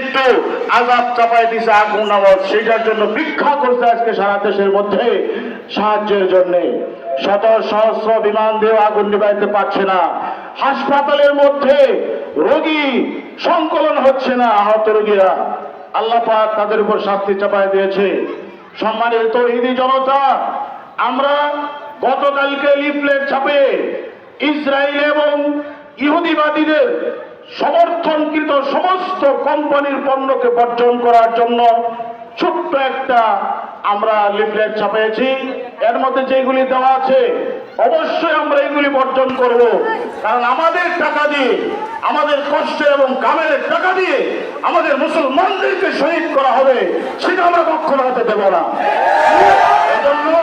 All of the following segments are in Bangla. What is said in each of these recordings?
একটু আজাব চাপাই দিছে আগুন আওয়াজ সেটার জন্য ভিক্ষা করছে আজকে সারা দেশের মধ্যে সাহায্যের জন্য। শত সহস্র বিমান দিয়ে আগুন নিবাইতে পারছে না। হাসপাতালের মধ্যে রোগী সংকলন হচ্ছে না আহত রোগীরা। আল্লাহ পাক তাদের উপর শাস্তি চাপাই দিয়েছে। সম্মানিত তৌহিদি জনতা, আমরা গতকালকে লিফলেট ছাপে ইসরায়েল এবং ইহুদিবাদীদের সমর্থনকৃত সমস্ত কোম্পানির পণ্যকে বর্জন করার জন্য ছোট্ট একটা আমরা লিফলেট ছাপিয়েছি এর মধ্যে যেগুলি দেওয়া আছে, অবশ্যই আমরা এগুলি বর্জন করব। কারণ আমাদের টাকা দিয়ে, আমাদের কষ্ট এবং কামের টাকা দিয়ে আমাদের মুসলমানদেরকে শহীদ করা হবে, সেটা আমরা কখনো হতে দেব না। এজন্য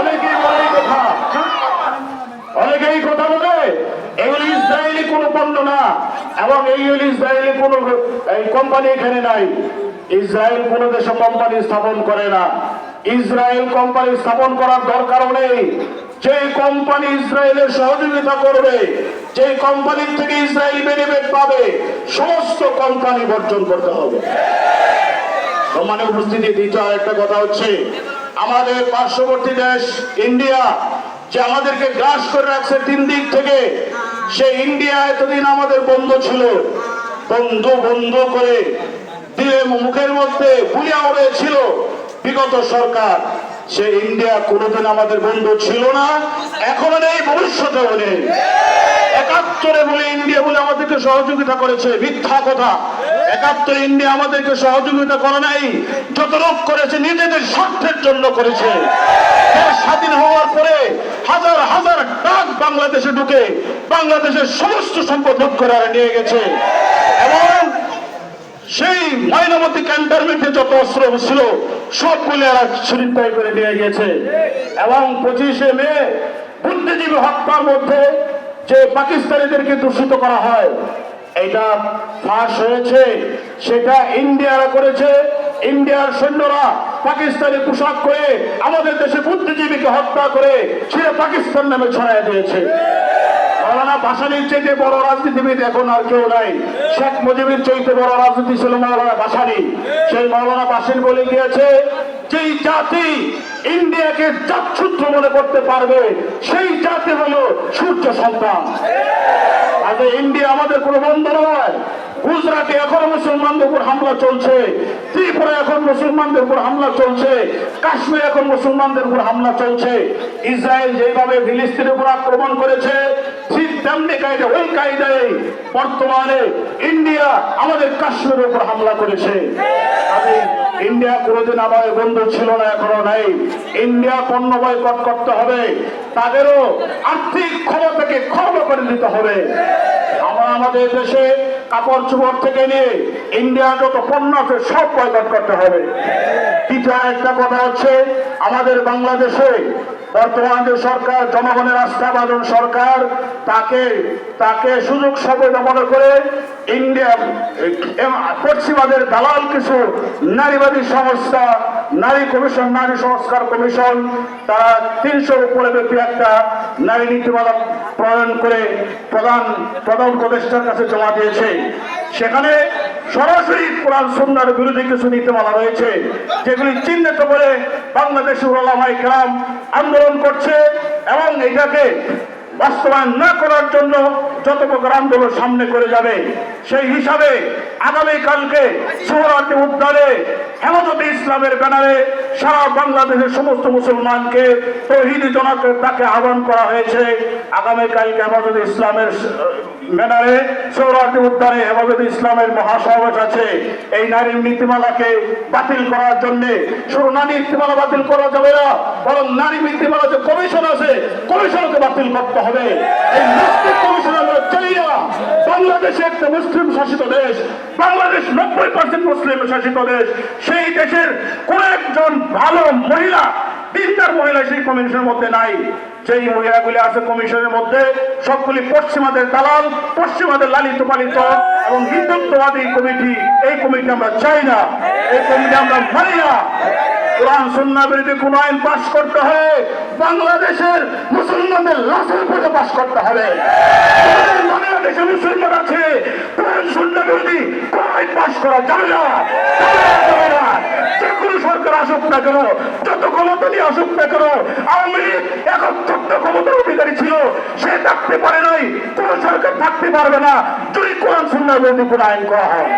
অনেকেই বলে এই কথা অনেকেই কথা বলে এগুলি ইসরায়েলি কোনো পণ্য না এবং এই হল ইসরায়েলি কোনো, এই কোম্পানি এখানে নাই। ইসরায়েল কোনো দেশে কোম্পানি স্থাপন করে না। ইসরায়েল কোম্পানি স্থাপন করার দরকার নেই। যে কোম্পানি ইসরায়েলের সহযোগিতা করবে যে কোম্পানির থেকে ইসরায়েল বেনিফিট পাবে, সমস্ত কোম্পানি বর্জন করতে হবে। সম্মানের উপস্থিতি, দ্বিতীয় একটা কথা হচ্ছে, আমাদের পার্শ্ববর্তী দেশ, ইন্ডিয়া, যে আমাদেরকে গ্রাস করে রাখছে তিন দিক থেকে সে ইন্ডিয়া এতদিন আমাদের বন্ধু ছিল। বন্ধু বন্ধু করে দিয়ে মুখের মধ্যে বুলিয়া উড়েছিল বিগত সরকার। সে ইন্ডিয়া কোনোদিন আমাদের বন্ধু ছিল না, এখনও নেই ভবিষ্যতেও নেই। একাত্তরে বলে ইন্ডিয়া বলে আমাদেরকে সহযোগিতা করেছে, মিথ্যা কথা। একাত্তরে ইন্ডিয়া আমাদেরকে সহযোগিতা করে নাই যত রোগ করেছে, নিজেদের স্বার্থের জন্য করেছে। স্বাধীন হওয়ার পরে হাজার হাজার টাক বাংলাদেশে ঢুকে বাংলাদেশের সমস্ত সম্পদ লুট করে নিয়ে গেছে। এবং সেই ময়নামতি ক্যান্টনমেন্টে যত অস্ত্র ছিল সবগুলি এরা ছিনতাই করে নিয়ে গেছে। এবং পঁচিশে মে, বুদ্ধিজীবী হত্যার মধ্যে যে পাকিস্তানিদেরকে দূষিত করা হয় এটা ফাঁস হয়েছে, সেটা ইন্ডিয়ারা করেছে। ইন্ডিয়ার সৈন্যরা পাকিস্তানি পোশাক করে আমাদের দেশে বুদ্ধিজীবীকে হত্যা করে সে পাকিস্তান নামে ছড়াই দিয়েছে। বড় এখন আর কেউ নাই। শেখ মুজিবের বড় রাজনীতি ছিল সেই বলে গিয়েছে ইন্ডিয়াকে মনে করতে পারবে, সেই হলো সূর্য সন্তান। আগে ইন্ডিয়া আমাদের কোনো বন্ধু নয়। গুজরাটে এখনও মুসলমানদের উপর হামলা চলছে। ত্রিপুরা এখন মুসলমানদের উপর হামলা চলছে। কাশ্মীর এখন মুসলমানদের উপর হামলা চলছে। ইসরায়েল যেভাবে ফিলিস্তিনের উপর আক্রমণ করেছে, ঠিক তেমনি কায়দা, ওই কায়দায় বর্তমানে ইন্ডিয়া আমাদের কাশ্মীরের উপর হামলা করেছে। ইন্ডিয়া কোনোদিন আমাদের বন্ধু ছিল না, এখনও নাই। ইন্ডিয়া পণ্য বয়কট করতে হবে। তাদেরও আর্থিক ক্ষমতাকে খর্ব করে দিতে হবে। আমরা আমাদের দেশে কাপড় চোপড় থেকে নিয়ে ইন্ডিয়ার যত পণ্য আছে সব বয়কট করতে হবে। দ্বিতীয় একটা কথা হচ্ছে, আমাদের বাংলাদেশে বর্তমান যে সরকার, জনগণের আস্থাভাজন সরকার, তাকে তাকে সুযোগ সুবিধা মনে করে ইন্ডিয়া পশ্চিমাদের দালাল কিছু নারীবাদী সংস্থা নারী কমিশন, নারী সংস্কার কমিশন, তারা তিনশোর উপরে ব্যাপী একটা নারী নীতিমালা প্রণয়ন করে প্রধান প্রধান উপদেষ্টার কাছে জমা দিয়েছে। সেখানে সরাসরি কোরআন সুন্নার বিরোধী কিছু নীতিমালা রয়েছে, যেগুলি চিহ্নিত করে বাংলাদেশের ওলামাই কেরাম আন্দোলন করছে এবং এটাকে বাস্তবায়ন না করার জন্য যত প্রকার আন্দোলন সামনে করে যাবে, সেই হিসাবে আগামীকালকে সোহরাটি উদ্যানে হেমতী ইসলামের ব্যানারে সারা বাংলাদেশের সমস্ত মুসলমানকে তহিদি জনকে তাকে আহ্বান করা হয়েছে। আগামীকালকে হেমতী ইসলামের ব্যানারে সৌরাটি উদ্যানে হেমতী ইসলামের মহাসমাবেশ আছে। এই নারীর নীতিমালাকে বাতিল করার জন্য শুধু নারী নীতিমালা বাতিল করা যাবে না, বরং নারী নীতিমালা যে কমিশন আছে, কমিশনকে বাতিল করতে হবে। এই মুসলিম কমিশন আমরা চাই না বাংলাদেশে একটা মুসলিম শাসিত দেশ, বাংলাদেশ নব্বই পার্সেন্ট মুসলিম শাসিত দেশ, সেই দেশের কোন একজন ভালো মহিলা তিনটার মহিলা সেই কমিশনের মধ্যে নাই। যেই মহিলাগুলি আছে কমিশনের মধ্যে, সবগুলি পশ্চিমাদের দালাল, পশ্চিমাদের লালিত পালিত এবং হিন্দুত্ববাদী কমিটি। এই কমিটি আমরা চাই না। এই কমিটি আমরা মানি না। বাংলাদেশের মুসলমানদের লাশের উপরে পাশ করতে হবে। দেশে মুসলমান আছে সুন্নাহ আইন পাশ করা যাবে না। যে কোনো সরকার আসুক না কেন, যত ক্ষমতা নিয়ে আসুক না কেন, আওয়ামী লীগ একত্রিত ক্ষমতার অধিকারী ছিল, সে থাকতে পারে নাই, কোন সরকার থাকতে পারবে না, যদি কোরআন বিরোধী কোন আইন করা হয়